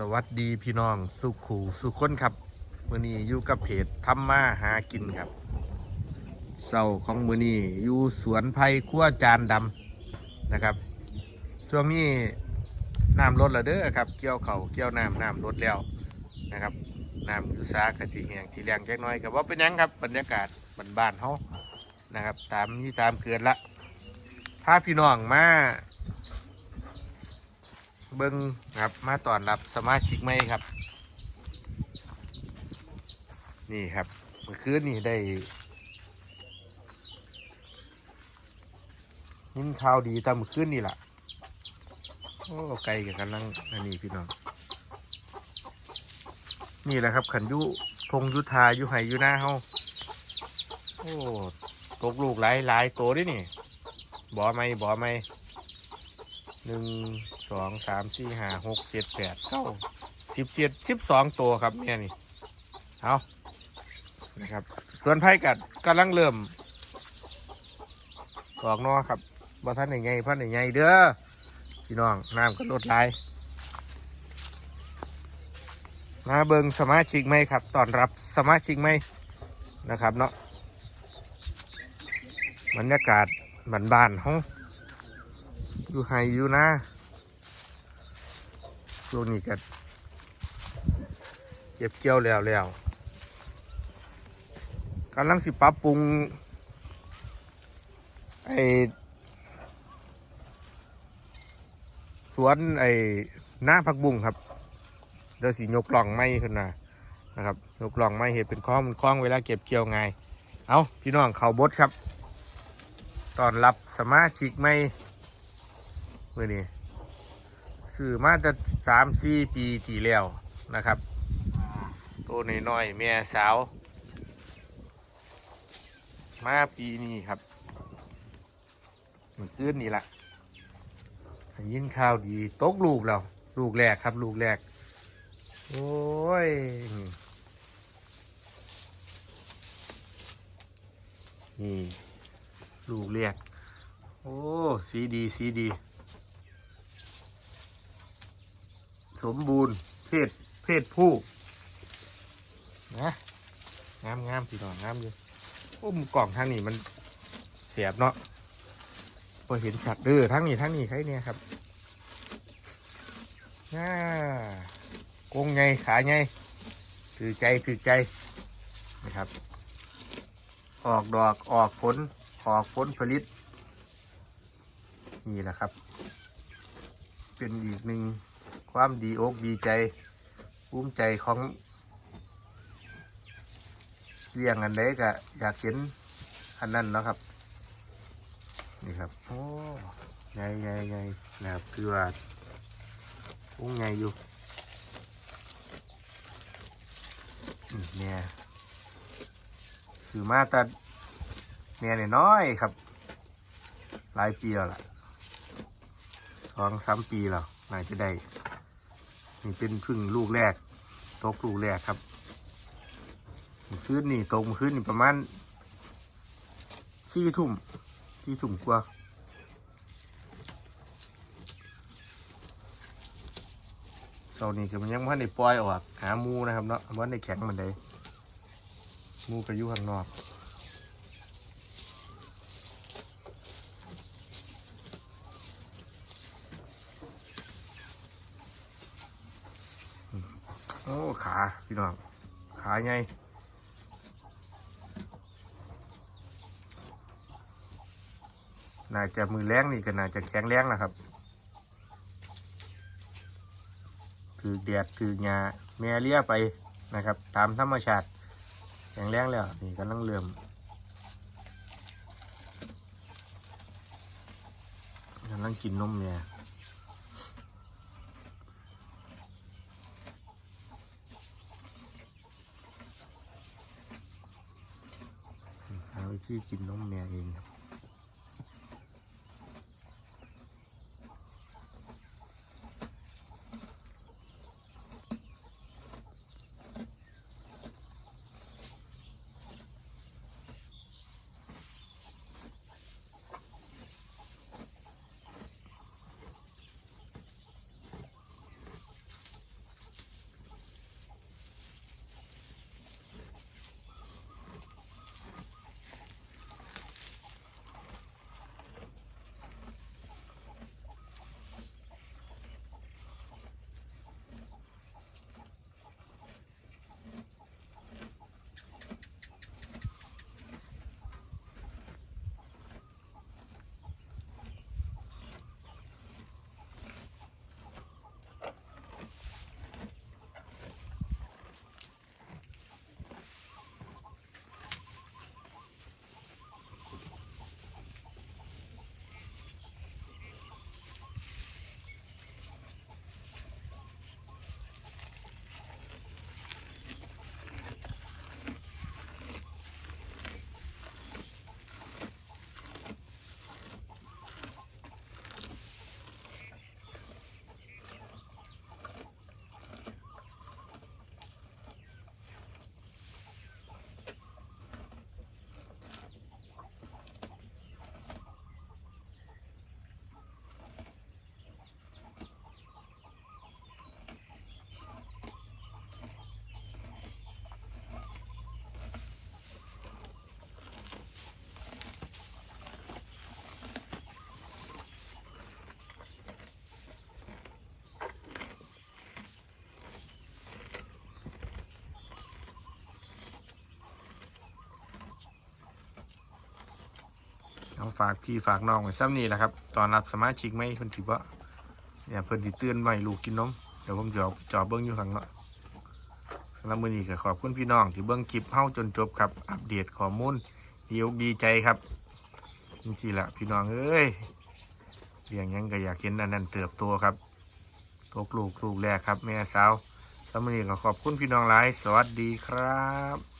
สวัสดีพี่น้องสุขูสุขคนครับมือนี้อยู่กับเพจทำมาหากินครับเสาร์ของมือนี้อยู่สวนไผ่ขั้วจานดำนะครับ ช่วงนี้น้ำลดแล้วเด้อครับ เกี่ยวเขาเกี่ยวน้ำน้ำลดแล้วนะครับน้ำอยู่ซากระสีแหงสีแรงแจ็คน้อยกับว่าเป็นยังครับบรรยากาศบ้านๆเขานะครับ ตามนี้ตามเกิดละพาพี่น้องมา เบิ้งครับมาต้อนรับสมาชิกใหม่ครับ นี่ครับเมื่อคืนนี่ได้ยินข่าวดีตามเมื่อคืนนี่แหละโอ้ไกลกันกำลังอันนี้พี่น้อง นี่แหละครับขันยุทงยุทายุไหยุหน้าเฮาโอ้ตกลูกหลายหลายโตวด้วยนี่บ่อไม่บ่อไม่หนึ่ง สองสามสี่ห้าหกเจ็ดแปดเก้าสิบเจ็ดสิบสองตัวครับแม่นี่เอานะครับ ส่วนไพ่กัดกำลังเริ่มออกนอครับบ่ท่านไหนไงพ่านไหนไงเด้อพี่น้องน้ำก็ลดไหลายมาเบิงสมาชิกไหมครับตอนรับสมาชิกไหมนะครับเนาะบรรยากาศบ้านๆห้องอยู่ไฮอยู่นะ ช่วงนี้ก็เก็บเกี่ยวแล้วแล้วกำลังสิปรับปรุงไอสวนไอหน้าผักบุ้งครับเดี๋ยวสิยกล่องไม้ขึ้นมานะครับยกล่องไม้เห็นเป็นคล้องมันคล้องเวลาเก็บเกี่ยวไงเอาพี่น้องเขาบดครับตอนรับสมาชิกไม่มื่อนี้ ซื้อมาจะสามสี่ปีที่แล้วนะครับตัวน้อยๆแม่สาว มาปีนี้ครับมันอื้นนี่ละยินข่าวดีตกลูกแล้วลูกแรกครับ ลูกแรก โอ้ย นี่ ลูกแรก โอ้ สีดี สีดี สมบูรณ์ เพศเพศผู้นะงามงามพี่น้องงามอยู่โอ้มกล่องทางนี้มันเสียบเนาะพอเห็นชัดเออทั้งนี้ทั้งนี้ใครเนี่ยครับน่ากงไงขาไงถือใจถือใจนะครับ ออกดอกออกผลออกผลผลิตนี่แหละครับ เป็นอีกหนึ่ง ความดีอกดีใจภูมิใจของเลี้ยงอันใดก็อยากเห็นอันนั้นเนาะครับ นี่ครับ โอ้ไงไงไงนะครับคือว่าอุ้งไงอยู่เนี่ยคือมาแตัดเนี่ยน้อยครับ หลายปีแล้วล่ะสองสามปีแล้วน่าจะได้ นี่เป็นพึ่งลูกแรก ตกลูกแรกครับมื้อคืนนี่ตกเมื่อคืนนี่ประมาณสี่ทุ่มสี่ทุ่มกว่าเสาร์นี้ก็มันยังไม่ได้ปล่อยออก หามูนะครับเนาะมันได้แข็งเหมันได้หมูก็อยู่ข้างนอก โอ้ขาพี่น้องขาไงน่าจะมือแรงนี่ก็น่าจะแข็งแรงนะครับ ถือแดดถือหญ้าแม่เลี้ยไปนะครับ ตามธรรมชาติแข็งแรงแล้วนี่กำลังเริ่มกำลังกินนมเนี่ย ที่กินน้องแมวเองครับ เอาฝากพี่ฝากน้องไว้ซ้ำนี่แหละครับ ตอนรับสมาชิกไหมเพิ่นสิบ่เนี่ยเพิ่นสิเตือนไว้ลูกกินนมเดี๋ยวผมจอาจอเบิ้งอยู่ข้างเนาะสำหรับมือนี้ก็ขอบคุณพี่น้องที่เบิ้งคลิปเฮาจนจบครับ อัปเดตข้อมูลดีอกดีใจครับนี่สิละพี่น้องเอ้ยเลี้ยงยังก็อยากเห็นอันนั้นเติบโตครับตกลูกลูกแรกครับแม่สาวสำหรับมือนี้ก็ขอบคุณพี่น้องหลาย สวัสดีครับ